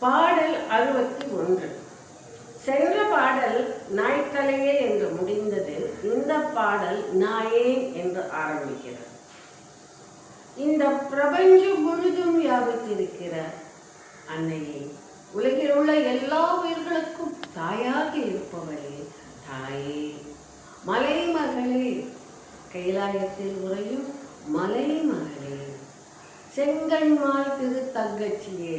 பாடல் அறுபத்தி ஒன்று சென்ற பாடல் நாய்க்கலையே என்று முடிந்தது இந்த பாடல் நாயேன் என்று ஆரம்பிக்கிறது. இந்த பிரபஞ்சம் முழுதும் வியாபித்திருக்கிற அன்னையே உலகில் உள்ள எல்லா உயிர்களுக்கும் தாயாக இருப்பவளே தாயே. மலைமகளே கைலாயத்தில் உறையும் மலைமகளே. செங்கண்மால் திரு தங்கச்சியே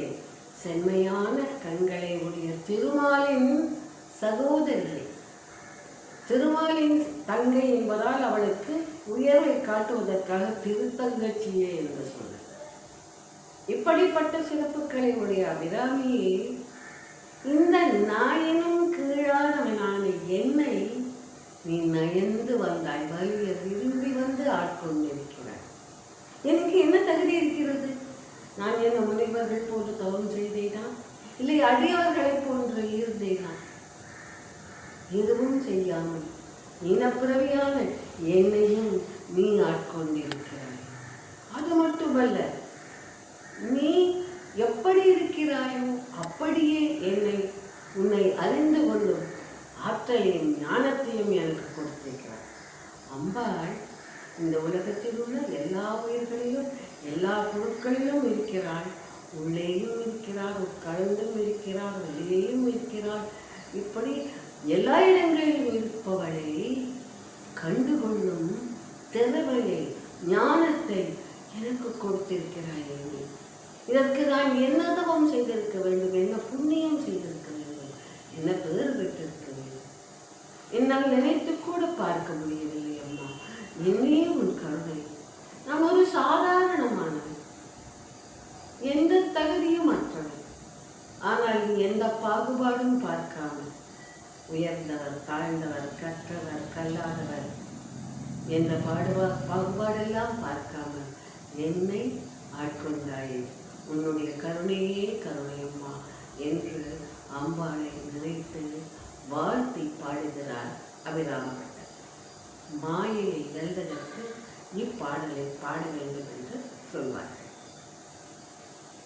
செம்மையான கண்களை உடைய திருமாலின் சகோதரி. திருமாலின் தங்கை என்பதால் அவளுக்கு உயர்வை காட்டுவதற்காக திருத்தங்கச்சியே என்று சொன்னார். இப்படிப்பட்ட சிறப்புகளை உடைய அபிராமியே இந்த நாயினும் கீழானவனான என்னை நீ நயந்து வந்தாய். வலிய விரும்பி வந்து ஆட்கொண்டிருக்கிறாய். எனக்கு என்ன தகுதி இருக்கிறது? நான் என்ன முனைவர்கள் போன்று தவம் செய்தேனா? இல்லை அடியவர்களைப் போன்று இருந்தேனா? எதுவும் செய்யாமல் இனப்பிறவியான என்னையும் நீ ஆட்கொண்டிருக்கிறாய். அது மட்டுமல்ல நீ எப்படி இருக்கிறாயோ அப்படியே என்னை உன்னை அறிந்து கொள்ளும் ஆற்றலையும் ஞானத்தையும் எனக்கு கொடுத்திருக்கிறார் அம்பாள் இந்த உலகத்தில் உள்ள எல்லா உயிர்களிலும் எல்லா பொருட்களிலும் இருக்கிறாள் உள்ளேயும் இருக்கிறாள் உட்கலந்தும் இருக்கிறாள் வெளியேயும் இருக்கிறாள் இப்படி எல்லா இடங்களிலும் இருப்பவளை கண்டுகொள்ளும் திறமையை ஞானத்தை எனக்கு கொடுத்திருக்கிறாய் நீ. இதற்கு நான் என்ன தவம் செய்திருக்க வேண்டும்? என்ன புண்ணியம் செய்திருக்க வேண்டும்? என்ன பேர் பெற்றிருக்க வேண்டும்? என்னால் நினைத்து கூட பார்க்க முடியும் ஆனால் எந்த பாகுபாடும் பார்க்காமல் உயர்ந்தவர் தாழ்ந்தவர் கற்றவர் கல்லாதவர் என்ற பாடுவா பாகுபாடெல்லாம் பார்க்காமல் என்னை ஆட்கொண்டாயே. உன்னுடைய கருணையே கருணையம்மா என்று அம்பாளை நினைத்து வாழ்த்தி பாடுகிறார் அபிராமபட்டர் மாயையை வெல்வதற்கு இப்பாடலை பாட வேண்டும் என்று சொல்வார்கள்